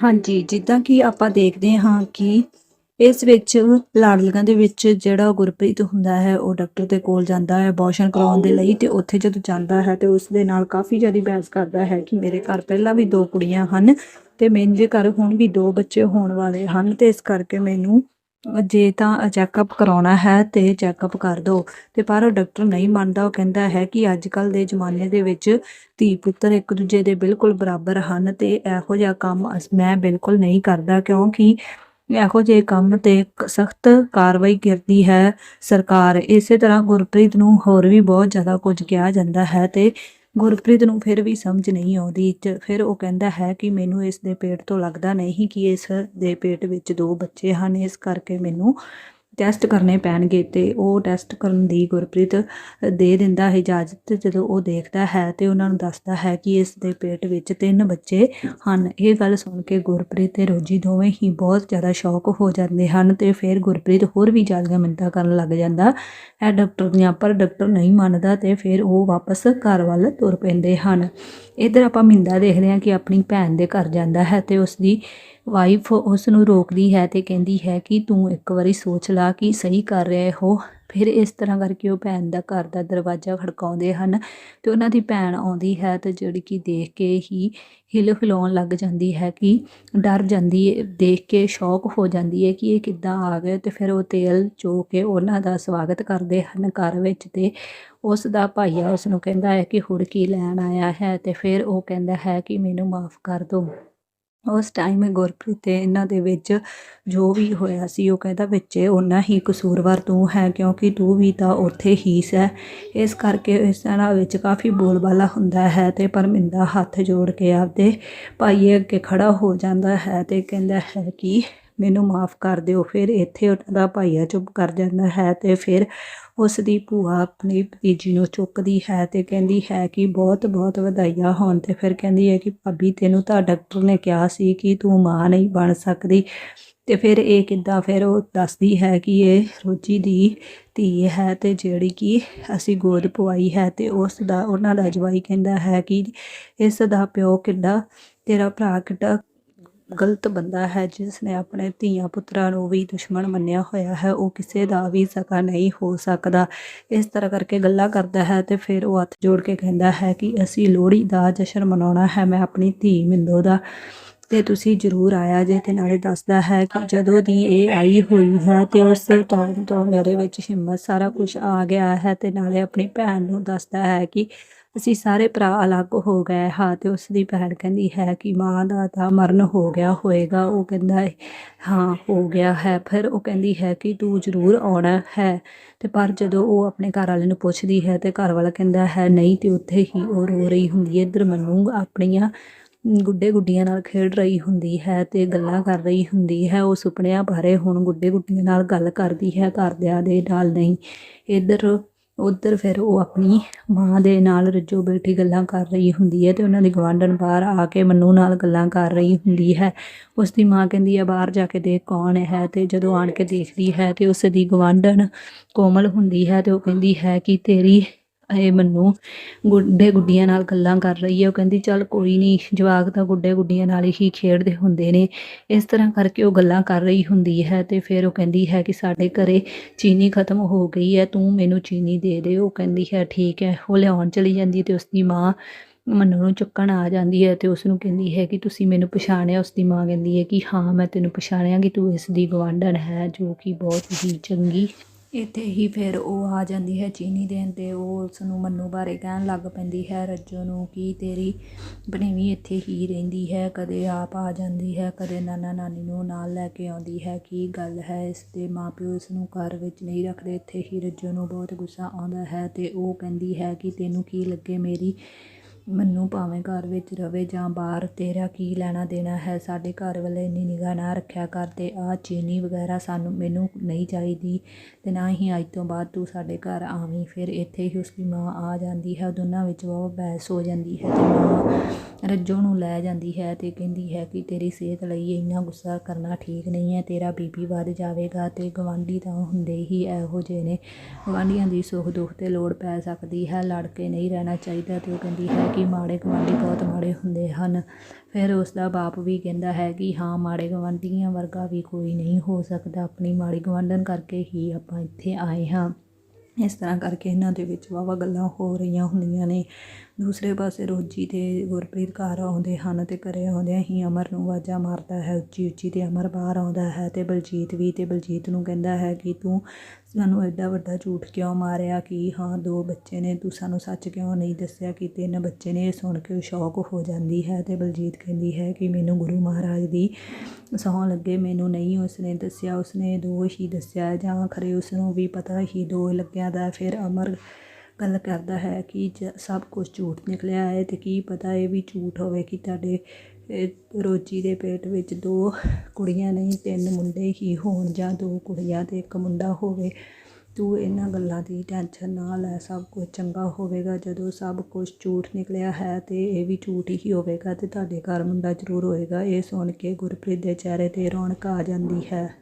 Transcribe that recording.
ਹਾਂਜੀ, ਜਿੱਦਾਂ ਕਿ ਆਪਾਂ ਦੇਖਦੇ ਹਾਂ ਕਿ ਇਸ ਵਿੱਚ ਲਾੜਲੀਆਂ ਦੇ ਵਿੱਚ ਜਿਹੜਾ ਗੁਰਪ੍ਰੀਤ ਹੁੰਦਾ ਹੈ, ਉਹ ਡਾਕਟਰ ਦੇ ਕੋਲ ਜਾਂਦਾ ਹੈ ਅਬੋਰਸ਼ਨ ਕਰਾਉਣ ਦੇ ਲਈ ਤੇ ਉੱਥੇ ਜਦੋਂ ਜਾਂਦਾ ਹੈ ਤੇ ਉਸ ਦੇ ਨਾਲ ਕਾਫੀ ਜ਼ਿਆਦਾ ਬਹਿਸ ਕਰਦਾ ਹੈ ਕਿ ਮੇਰੇ ਘਰ ਪਹਿਲਾਂ ਵੀ ਦੋ ਕੁੜੀਆਂ ਹਨ ਤੇ ਮੇਰੇ ਘਰ ਹੁਣ ਵੀ ਦੋ ਬੱਚੇ ਹੋਣ ਵਾਲੇ ਹਨ ਤੇ ਇਸ ਕਰਕੇ ਮੈਨੂੰ ਜੇ ਤਾਂ ਚੈੱਕਅਪ ਕਰਾਉਣਾ ਹੈ ਤੇ ਚੈੱਕਅਪ ਕਰ ਦਿਓ ਤੇ ਪਰ ਉਹ ਡਾਕਟਰ ਨਹੀਂ ਮੰਨਦਾ, ਉਹ ਕਹਿੰਦਾ ਹੈ ਕਿ ਅੱਜ ਕੱਲ ਦੇ ਜ਼ਮਾਨੇ ਦੇ ਵਿੱਚ ਧੀ ਪੁੱਤਰ ਇੱਕ ਦੂਜੇ ਦੇ ਬਿਲਕੁਲ ਬਰਾਬਰ ਹਨ ਤੇ ਇਹੋ ਜਿਹਾ ਕੰਮ ਮੈਂ ਬਿਲਕੁਲ ਨਹੀਂ ਕਰਦਾ ਕਿਉਂਕਿ ਇਹੋ ਜਿਹੇ ਕੰਮ ਤੇ ਸਖਤ ਕਾਰਵਾਈ ਕਰਦੀ ਹੈ ਸਰਕਾਰ। ਇਸੇ ਤਰ੍ਹਾਂ ਗੁਰਪ੍ਰੀਤ ਨੂੰ ਹੋਰ ਵੀ ਬਹੁਤ ਜ਼ਿਆਦਾ ਕੁਝ ਕਿਹਾ ਜਾਂਦਾ ਹੈ ਤੇ ਗੁਰਪ੍ਰੀਤ ਨੂੰ ਫਿਰ ਵੀ ਸਮਝ ਨਹੀਂ ਆਉਂਦੀ ਫਿਰ ਉਹ ਕਹਿੰਦਾ ਹੈ ਕਿ ਮੈਨੂੰ ਇਸ ਦੇ ਪੇਟ ਤੋਂ ਲੱਗਦਾ ਨਹੀਂ ਕਿ ਇਸ ਦੇ ਪੇਟ ਵਿੱਚ ਦੋ ਬੱਚੇ ਹਨ। ਇਸ ਕਰਕੇ ਮੈਨੂੰ ਟੈਸਟ ਕਰਨੇ ਪੈਣਗੇ ਤੇ ਉਹ ਟੈਸਟ ਕਰਨ ਦੀ ਗੁਰਪ੍ਰੀਤ ਦੇ ਦਿੰਦਾ ਹੈ ਇਜਾਜ਼ਤ ਜਦੋਂ ਉਹ ਦੇਖਦਾ ਹੈ ਤੇ ਉਹਨਾਂ ਨੂੰ ਦੱਸਦਾ ਹੈ ਕਿ ਇਸ ਦੇ ਪੇਟ ਵਿੱਚ ਤਿੰਨ ਬੱਚੇ ਹਨ। ਇਹ ਗੱਲ ਸੁਣ ਕੇ ਗੁਰਪ੍ਰੀਤ ਤੇ ਰੋਜੀ ਦੋਵੇਂ ਹੀ ਬਹੁਤ ਜ਼ਿਆਦਾ ਸ਼ੌਕ ਹੋ ਜਾਂਦੇ ਹਨ ਤੇ ਫਿਰ ਗੁਰਪ੍ਰੀਤ ਹੋਰ ਵੀ ਜ਼ਿਆਦਾ ਮਿੰਤਾ ਕਰਨ ਲੱਗ ਜਾਂਦਾ। ਹੈ ਡਾਕਟਰ ਦੀਆਂ ਪਰ ਡਾਕਟਰ ਨਹੀਂ ਮੰਨਦਾ ਤੇ ਫਿਰ ਉਹ ਵਾਪਸ ਘਰ ਵੱਲ ਤੁਰ ਪੈਂਦੇ ਹਨ। ਇਧਰ ਆਪਾਂ ਮਿੰਦਾ ਦੇਖਦੇ ਹਾਂ ਕਿ ਆਪਣੀ ਭੈਣ ਦੇ ਘਰ ਜਾਂਦਾ ਹੈ ਤੇ ਉਸ ਦੀ ਵਾਈਫ ਉਸ ਨੂੰ ਰੋਕਦੀ ਹੈ ਤੇ ਕਹਿੰਦੀ ਹੈ ਕਿ ਤੂੰ ਇੱਕ ਵਾਰੀ ਸੋਚ ਲਾ ਕਿ ਸਹੀ ਕਰ ਰਹੇ ਹੋ ਫਿਰ ਇਸ ਤਰ੍ਹਾਂ ਕਰਕੇ ਉਹ ਭੈਣ ਦਾ ਘਰ ਦਾ ਦਰਵਾਜ਼ਾ ਖੜਕਾਉਂਦੇ ਹਨ ਤੇ ਉਹਨਾਂ ਦੀ ਭੈਣ ਆਉਂਦੀ ਹੈ ਤੇ ਜਿਹੜੀ ਕਿ ਦੇਖ ਕੇ ਹੀ ਹਿਲ ਹਿਲਾਉਣ ਲੱਗ ਜਾਂਦੀ ਹੈ ਕਿ ਡਰ ਜਾਂਦੀ ਹੈ, ਦੇਖ ਕੇ ਸ਼ੌਕ ਹੋ ਜਾਂਦੀ ਹੈ ਕਿ ਇਹ ਕਿੱਦਾਂ ਆ ਗਏ ਤੇ ਫਿਰ ਉਹ ਤੇਲ ਚੋ ਕੇ ਉਹਨਾਂ ਦਾ ਸਵਾਗਤ ਕਰਦੇ ਹਨ ਘਰ ਵਿੱਚ ਤੇ ਉਸ ਦਾ ਭਾਈਆ ਉਸ ਨੂੰ ਕਹਿੰਦਾ ਹੈ ਕਿ ਹੁੜਕੀ ਲੈਣ ਆਇਆ ਹੈ ਤੇ ਫਿਰ ਉਹ ਕਹਿੰਦਾ ਹੈ ਕਿ ਮੈਨੂੰ ਮਾਫ ਕਰ ਦਿਓ ਉਸ ਟਾਈਮ ਗੁਰਪ੍ਰੀਤ ਤੇ ਇਹਨਾਂ ਦੇ ਵਿੱਚ ਜੋ ਵੀ ਹੋਇਆ ਸੀ, ਉਹ ਕਹਿੰਦਾ, ਵਿੱਚ ਉਹਨਾਂ ਹੀ ਕਸੂਰਵਾਰ ਤੂੰ ਹੈ, ਕਿਉਂਕਿ ਤੂੰ ਵੀ ਤਾਂ ਉੱਥੇ ਹੀ ਸੈ। ਇਸ ਕਰਕੇ ਇਸ ਤਰ੍ਹਾਂ ਵਿੱਚ ਕਾਫੀ ਬੋਲਬਾਲਾ ਹੁੰਦਾ ਹੈ ਤੇ ਪਰਮਿੰਦਾ ਹੱਥ ਜੋੜ ਕੇ ਆਪਦੇ ਭਾਈਏ ਅੱਗੇ ਖੜ੍ਹਾ ਹੋ ਜਾਂਦਾ ਹੈ ਅਤੇ ਕਹਿੰਦਾ ਹੈ ਕਿ ਮੈਨੂੰ ਮਾਫ ਕਰ ਦਿਓ। ਫਿਰ ਇੱਥੇ ਉਹਨਾਂ ਦਾ ਭਾਈਆ ਚੁੱਪ ਕਰ ਜਾਂਦਾ ਹੈ ਤੇ ਫਿਰ ਉਸ ਦੀ ਭੂਆ ਆਪਣੀ ਭਤੀਜੀ ਨੂੰ ਚੁੱਕਦੀ ਹੈ ਤੇ ਕਹਿੰਦੀ ਹੈ ਕਿ ਬਹੁਤ ਬਹੁਤ ਵਧਾਈਆਂ ਹੋਣ। ਤੇ ਫਿਰ ਕਹਿੰਦੀ ਹੈ ਕਿ ਭਾਬੀ, ਤੈਨੂੰ ਤਾਂ ਡਾਕਟਰ ਨੇ ਕਿਹਾ ਸੀ ਕਿ ਤੂੰ ਮਾਂ ਨਹੀਂ ਬਣ ਸਕਦੀ। ਤੇ ਫਿਰ ਇਹ ਕਿੱਦਾਂ ਫਿਰ ਉਹ ਦੱਸਦੀ ਹੈ ਕਿ ਇਹ ਰੋਜੀ ਦੀ ਧੀ ਹੈ ਤੇ ਜਿਹੜੀ ਕਿ ਅਸੀਂ ਗੋਦ ਪਵਾਈ ਹੈ ਤੇ ਉਸ ਦਾ ਉਹਨਾਂ ਦਾ ਜਵਾਈ ਕਹਿੰਦਾ ਹੈ ਕਿ ਇਸ ਦਾ ਪਿਓ ਕਿੱਡਾ, ਤੇਰਾ ਭਰਾ ਕਿੱਡਾ ਗਲਤ ਬੰਦਾ ਹੈ ਜਿਸ ਨੇ ਆਪਣੇ ਧੀਆਂ ਪੁੱਤਰਾਂ ਨੂੰ ਵੀ ਦੁਸ਼ਮਣ ਮੰਨਿਆ ਹੋਇਆ ਹੈ, ਉਹ ਕਿਸੇ ਦਾ ਵੀ ਸਕਾ ਨਹੀਂ ਹੋ ਸਕਦਾ। ਇਸ ਤਰ੍ਹਾਂ ਕਰਕੇ ਗੱਲਾਂ ਕਰਦਾ ਹੈ ਤੇ ਫਿਰ ਉਹ ਹੱਥ ਜੋੜ ਕੇ ਕਹਿੰਦਾ ਹੈ ਕਿ ਅਸੀਂ ਲੋਹੜੀ ਦਾ ਜਸ਼ਨ ਮਨਾਉਣਾ ਹੈ, ਮੈਂ ਆਪਣੀ ਧੀ ਮਿੰਦੋ ਦਾ ਤੇ ਤੁਸੀਂ ਜ਼ਰੂਰ ਆਇਆ ਜੇ ਤੇ ਨਾਲੇ ਦੱਸਦਾ ਹੈ ਕਿ ਜਦੋਂ ਦੀ ਇਹ ਆਈ ਹੋਈ ਹੈ ਤੇ ਉਸ ਟਾਈਮ ਤੋਂ ਮੇਰੇ ਵਿੱਚ ਹਿੰਮਤ ਸਾਰਾ ਕੁਝ ਆ ਗਿਆ ਹੈ ਤੇ ਨਾਲੇ ਆਪਣੀ ਭੈਣ ਨੂੰ ਦੱਸਦਾ ਹੈ ਕਿ ਅਸੀਂ ਸਾਰੇ ਭਰਾ ਅਲੱਗ ਹੋ ਗਏ ਹਾਂ ਤੇ ਉਸ ਦੀ ਭੈਣ ਕਹਿੰਦੀ ਹੈ ਕਿ ਮਾਂ ਦਾ ਤਾਂ ਮਰਨ ਹੋ ਗਿਆ ਹੋਏਗਾ, ਉਹ ਕਹਿੰਦਾ ਹੈ, ਹਾਂ, ਹੋ ਗਿਆ ਹੈ। ਫਿਰ ਉਹ ਕਹਿੰਦੀ ਹੈ ਕਿ ਤੂੰ ਜ਼ਰੂਰ ਆਉਣਾ ਹੈ। ਤੇ ਪਰ ਜਦੋਂ ਉਹ ਆਪਣੇ ਘਰ ਵਾਲੇ ਨੂੰ ਪੁੱਛਦੀ ਹੈ ਤੇ ਘਰ ਵਾਲਾ ਕਹਿੰਦਾ ਹੈ, ਨਹੀਂ, ਤੇ ਉੱਥੇ ਹੀ ਉਹ ਰੋ ਰਹੀ ਹੁੰਦੀ ਹੈ, ਇੱਧਰ ਮੈਨੂੰ ਆਪਣੀਆਂ ਗੁੱਡੇ ਗੁੱਡੀਆਂ ਨਾਲ ਖੇਡ ਰਹੀ ਹੁੰਦੀ ਹੈ ਤੇ ਗੱਲਾਂ ਕਰ ਰਹੀ ਹੁੰਦੀ ਹੈ, ਉਹ ਸੁਪਨਿਆਂ ਬਾਰੇ ਹੁਣ ਗੁੱਡੇ ਗੁੱਡੀਆਂ ਨਾਲ ਗੱਲ ਕਰਦੀ ਹੈ, ਘਰਦਿਆਂ ਦੇ ਨਾਲ ਨਹੀਂ। ਇੱਧਰ, ਉੱਧਰ ਫਿਰ ਉਹ ਆਪਣੀ ਮਾਂ ਦੇ ਨਾਲ ਰੱਜੋ ਬੈਠੀ ਗੱਲਾਂ ਕਰ ਰਹੀ ਹੁੰਦੀ ਹੈ ਤੇ ਉਹਨਾਂ ਦੀ ਗਵਾਂਢਣ ਬਾਹਰ ਆ ਕੇ ਮੰਨੂ ਨਾਲ ਗੱਲਾਂ ਕਰ ਰਹੀ ਹੁੰਦੀ ਹੈ। ਉਸ ਦੀ ਮਾਂ ਕਹਿੰਦੀ ਹੈ, ਬਾਹਰ ਜਾ ਕੇ ਦੇਖ ਕੌਣ ਹੈ? ਤੇ ਜਦੋਂ ਆਣ ਕੇ ਦੇਖਦੀ ਹੈ ਤੇ ਉਸ ਦੀ ਗਵਾਂਢਣ ਕੋਮਲ ਹੁੰਦੀ ਹੈ ਤੇ ਉਹ ਕਹਿੰਦੀ ਹੈ ਕਿ ਤੇਰੀ ਇਹ ਮੈਨੂੰ ਗੁੱਡੇ ਗੁੱਡੀਆਂ ਨਾਲ ਗੱਲਾਂ ਕਰ ਰਹੀ ਹੈ। ਉਹ ਕਹਿੰਦੀ, ਚੱਲ ਕੋਈ ਨਹੀਂ ਜਵਾਕ ਤਾਂ ਗੁੱਡੇ ਗੁੱਡੀਆਂ ਨਾਲ ਹੀ ਖੇਡਦੇ ਹੁੰਦੇ ਨੇ। ਇਸ ਤਰ੍ਹਾਂ ਕਰਕੇ ਉਹ ਗੱਲਾਂ ਕਰ ਰਹੀ ਹੁੰਦੀ ਹੈ ਤੇ ਫਿਰ ਉਹ ਕਹਿੰਦੀ ਹੈ ਕਿ ਸਾਡੇ ਘਰੇ ਚੀਨੀ ਖਤਮ ਹੋ ਗਈ ਹੈ, ਤੂੰ ਮੈਨੂੰ ਚੀਨੀ ਦੇ ਦੇ। ਉਹ ਕਹਿੰਦੀ ਹੈ, ਠੀਕ ਹੈ। ਉਹ ਲਿਆਉਣ ਚਲੀ ਜਾਂਦੀ ਹੈ ਤੇ ਉਸਦੀ ਮਾਂ ਮੰਨੂ ਨੂੰ ਚੁੱਕਣ ਆ ਜਾਂਦੀ ਹੈ ਤੇ ਉਸ ਨੂੰ ਕਹਿੰਦੀ ਹੈ ਕਿ ਤੁਸੀਂ ਮੈਨੂੰ ਪਛਾਣਿਆ? ਉਸ ਦੀ ਮਾਂ ਕਹਿੰਦੀ ਹੈ ਕਿ ਹਾਂ, ਮੈਂ ਤੈਨੂੰ ਪਛਾਣਿਆ ਕਿ ਤੂੰ ਇਸ ਦੀ ਗਵਾਂਢਣ ਹੈ, ਜੋ ਕਿ ਬਹੁਤ ਹੀ ਚੰਗੀ ਇੱਥੇ ਹੀ ਫਿਰ ਉਹ ਆ ਜਾਂਦੀ ਹੈ ਚੀਨੀ ਦੇਣ ਅਤੇ ਉਹ ਉਸ ਨੂੰ ਮੰਨੂ ਬਾਰੇ ਕਹਿਣ ਲੱਗ ਪੈਂਦੀ ਹੈ, ਰੱਜੋ ਨੂੰ ਕਿ ਤੇਰੀ ਬਣੇਵੀਂ ਇੱਥੇ ਹੀ ਰਹਿੰਦੀ ਹੈ? ਕਦੇ ਆਪ ਆ ਜਾਂਦੀ ਹੈ, ਕਦੇ ਨਾਨਾ ਨਾਨੀ ਨੂੰ ਨਾਲ ਲੈ ਕੇ ਆਉਂਦੀ ਹੈ। ਕੀ ਗੱਲ ਹੈ ਇਸ ਦੇ? ਮਾਂ ਪਿਓ ਇਸ ਨੂੰ ਘਰ ਵਿੱਚ ਨਹੀਂ ਰੱਖਦੇ, ਇੱਥੇ ਹੀ ਰੱਜੋ ਨੂੰ ਬਹੁਤ ਗੁੱਸਾ ਆਉਂਦਾ ਹੈ ਅਤੇ ਉਹ ਕਹਿੰਦੀ ਹੈ ਕਿ ਤੈਨੂੰ ਕੀ ਲੱਗੇ ਮੇਰੀ ਮੈਨੂੰ ਭਾਵੇਂ ਘਰ ਵਿੱਚ ਰਹੇ ਜਾਂ ਬਾਹਰ, ਤੇਰਾ ਕੀ ਲੈਣਾ ਦੇਣਾ ਹੈ? ਸਾਡੇ ਘਰ ਵੱਲ ਇੰਨੀ ਨਿਗਾਹ ਨਾ ਰੱਖਿਆ ਕਰ ਤੇ ਆ ਚੀਨੀ ਵਗੈਰਾ ਸਾਨੂੰ, ਮੈਨੂੰ ਨਹੀਂ ਚਾਹੀਦੀ ਅਤੇ ਨਾ ਹੀ ਅੱਜ ਤੋਂ ਬਾਅਦ ਤੂੰ ਸਾਡੇ ਘਰ ਆਵੀਂ। ਫਿਰ ਇੱਥੇ ਹੀ ਉਸਦੀ ਮਾਂ ਆ ਜਾਂਦੀ ਹੈ, ਦੋਨਾਂ ਵਿੱਚ ਬਹੁਤ ਬਹਿਸ ਹੋ ਜਾਂਦੀ ਹੈ ਅਤੇ ਮਾਂ ਰੱਜੋ ਨੂੰ ਲੈ ਜਾਂਦੀ ਹੈ ਅਤੇ ਕਹਿੰਦੀ ਹੈ ਕਿ ਤੇਰੀ ਸਿਹਤ ਲਈ ਇੰਨਾ ਗੁੱਸਾ ਕਰਨਾ ਠੀਕ ਨਹੀਂ ਹੈ, ਤੇਰਾ ਬੀਪੀ ਵੱਧ ਜਾਵੇਗਾ ਅਤੇ ਗੁਆਂਢੀ ਤਾਂ ਹੁੰਦੇ ਹੀ ਇਹੋ ਜਿਹੇ ਨੇ। ਗੁਆਂਢੀਆਂ ਦੀ ਸੁੱਖ ਦੁੱਖ ਤੇ ਲੋੜ ਪੈ ਸਕਦੀ ਹੈ ਲੜ ਕੇ ਨਹੀਂ ਰਹਿਣਾ ਚਾਹੀਦਾ ਅਤੇ ਉਹ ਕਹਿੰਦੀ ਹੈ ਕਿ ਕਿ ਮਾੜੇ ਗੁਆਂਢੀ ਬਹੁਤ ਮਾੜੇ ਹੁੰਦੇ ਹਨ। ਫਿਰ ਉਸਦਾ ਬਾਪ ਵੀ ਕਹਿੰਦਾ ਹੈ ਕਿ ਹਾਂ, ਮਾੜੇ ਗੁਆਂਢੀਆਂ ਵਰਗਾ ਵੀ ਕੋਈ ਨਹੀਂ ਹੋ ਸਕਦਾ। ਆਪਣੀ ਮਾੜੀ ਗੁਆਂਢਣ ਕਰਕੇ ਹੀ ਆਪਾਂ ਇੱਥੇ ਆਏ ਹਾਂ। ਇਸ ਤਰ੍ਹਾਂ ਕਰਕੇ ਇਹਨਾਂ ਦੇ ਵਿੱਚ ਵਾਹਵਾ ਗੱਲਾਂ ਹੋ ਰਹੀਆਂ ਹੁੰਦੀਆਂ ਨੇ। ਦੂਸਰੇ ਪਾਸੇ ਰੋਜੀ ਤੇ ਗੁਰਪ੍ਰੀਤ ਘਰ ਆਉਂਦੇ ਹਨ ਅਤੇ ਘਰ ਆਉਂਦਿਆਂ ਹੀ ਅਮਰ ਨੂੰ ਆਵਾਜ਼ਾਂ ਮਾਰਦਾ ਹੈ, ਉੱਚੀ ਉੱਚੀ ਅਤੇ ਅਮਰ ਬਾਹਰ ਆਉਂਦਾ ਹੈ ਅਤੇ ਬਲਜੀਤ ਵੀ ਅਤੇ ਬਲਜੀਤ ਨੂੰ ਕਹਿੰਦਾ ਹੈ ਕਿ ਤੂੰ ਸਾਨੂੰ ਐਡਾ ਵੱਡਾ ਝੂਠ ਕਿਉਂ ਮਾਰਿਆ ਕਿ ਹਾਂ, ਦੋ ਬੱਚੇ ਨੇ, ਤੂੰ ਸਾਨੂੰ ਸੱਚ ਕਿਉਂ ਨਹੀਂ ਦੱਸਿਆ ਕਿ ਤਿੰਨ ਬੱਚੇ ਨੇ? ਇਹ ਸੁਣ ਕੇ ਸ਼ੌਕ ਹੋ ਜਾਂਦੀ ਹੈ ਅਤੇ ਬਲਜੀਤ ਕਹਿੰਦੀ ਹੈ ਕਿ ਮੈਨੂੰ ਗੁਰੂ ਮਹਾਰਾਜ ਦੀ ਸਹੁੰ ਲੱਗੇ, ਮੈਨੂੰ ਨਹੀਂ ਉਸਨੇ ਦੱਸਿਆ, ਉਸਨੇ ਦੋਸ਼ ਹੀ ਦੱਸਿਆ, ਜਾਂ ਖਰੇ ਉਸਨੂੰ ਵੀ ਪਤਾ ਹੀ ਦੋ ਲੱਗਿਆ ਦਾ ਫਿਰ ਅਮਰ ਗੱਲ ਕਰਦਾ ਹੈ ਕਿ ਜ- ਸਭ ਕੁਝ ਝੂਠ ਨਿਕਲਿਆ ਹੈ ਤੇ ਕੀ ਪਤਾ ਇਹ ਵੀ ਝੂਠ ਹੋਵੇ ਕਿ ਤੁਹਾਡੇ ਰੋਜੀ ਦੇ ਪੇਟ ਵਿੱਚ ਦੋ ਕੁੜੀਆਂ ਨਹੀਂ, ਤਿੰਨ ਮੁੰਡੇ ਹੀ ਹੋਣ ਜਾਂ ਦੋ ਕੁੜੀਆਂ ਤੇ ਇੱਕ ਮੁੰਡਾ ਹੋਵੇ। ਤੂੰ ਇਹਨਾਂ ਗੱਲਾਂ ਦੀ ਟੈਨਸ਼ਨ ਨਾ ਲੈ, ਸਭ ਕੁਝ ਚੰਗਾ ਹੋਵੇਗਾ। ਜਦੋਂ ਸਭ ਕੁਝ ਝੂਠ ਨਿਕਲਿਆ ਹੈ ਤੇ ਇਹ ਵੀ ਝੂਠ ਹੀ ਹੋਵੇਗਾ ਤੇ ਤੁਹਾਡੇ ਘਰ ਮੁੰਡਾ ਜ਼ਰੂਰ ਹੋਏਗਾ। ਇਹ ਸੁਣ ਕੇ ਗੁਰਪ੍ਰੀਤ ਦੇ ਚਿਹਰੇ ਤੇ ਰੌਣਕ ਆ ਜਾਂਦੀ ਹੈ।